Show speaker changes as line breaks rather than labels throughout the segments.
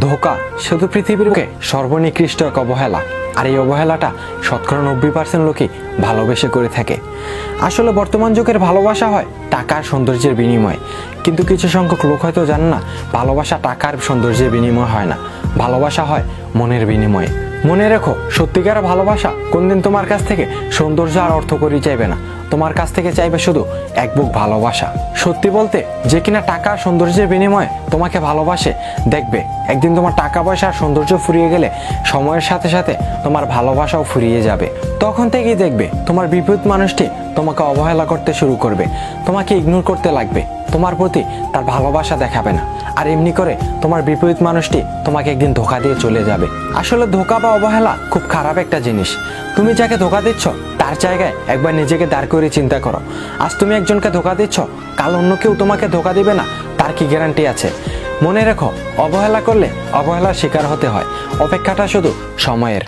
ধোকা। শুধু পৃথিবীর বুকে সর্বনিকৃষ্ট এক অবহেলা। আর এই অবহেলাটা শতকরা নব্বই পার্সেন্ট লোকই ভালোবেসে করে থাকে। আসলে বর্তমান যুগের ভালোবাসা হয় টাকার সৌন্দর্যের বিনিময়ে। কিন্তু কিছু সংখ্যক লোক হয়তো জানে না, ভালোবাসা টাকার সৌন্দর্যের বিনিময় হয় না। ভালোবাসা হয় মনের বিনিময়ে। মনে রেখো সত্যিকার ভালোবাসা কোনদিন তোমার কাছ থেকে সৌন্দর্য আর অর্থ করি চাইবে না। তোমার কাছ থেকে চাইবে শুধু এক বুক ভালোবাসা। সত্যি বলতে, যে কিনা টাকা সৌন্দর্যের বিনিময়ে তোমাকে ভালোবাসে, দেখবে, একদিন তোমার টাকা পয়সা আর সৌন্দর্য ফুরিয়ে গেলে সময়ের সাথে সাথে তোমার ভালোবাসাও ফুরিয়ে যাবে। তখন থেকেই দেখবে, তোমার বিপরীত মানুষটি তোমাকে অবহেলা করতে শুরু করবে, তোমাকে ইগনোর করতে লাগবে। তোমার প্রতি তার ভালোবাসা দেখাবে না। আর এমনি করে তোমার বিপরীত মানুষটি তোমাকে একদিন ধোকা দিয়ে চলে যাবে। আসলে ধোকা বা অবহেলা খুব খারাপ একটা জিনিস। তুমি যাকে ধোকা দিচ্ছ, তার জায়গায় একবার নিজেকে দাঁড় করে চিন্তা করো। আজ তুমি একজনকে ধোকা দিচ্ছ, কাল অন্য কেউ তোমাকে ধোকা দিবে না, তার কি গ্যারান্টি আছে? মনে রেখো, অবহেলা করলে অবহেলার শিকার হতে হয়। অপেক্ষাটা শুধু সময়ের।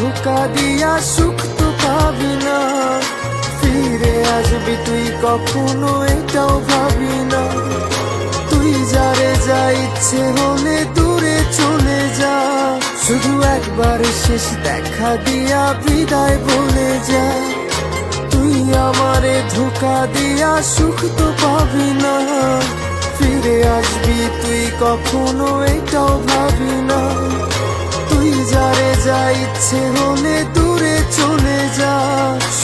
ধোকা দিয়া সুখ তো পাবি না। আসবি তুই কখনো এটাও ভাবি না। তুই যারে যা ইচ্ছে হলে দূরে চলে যা। শুধু একবার শেষ দেখা দিয়া বিদায় বলে যা। তুই আমারে ধোকা দিয়া সুখ তো পাবি না। ফিরে আসবি তুই কখনো এটাও ভাবি না। তুই যারে যা ইচ্ছে হলে যা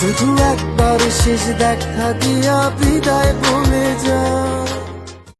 শুধু একবার শেষ দেখা দিয়া বিদায় বলে যা।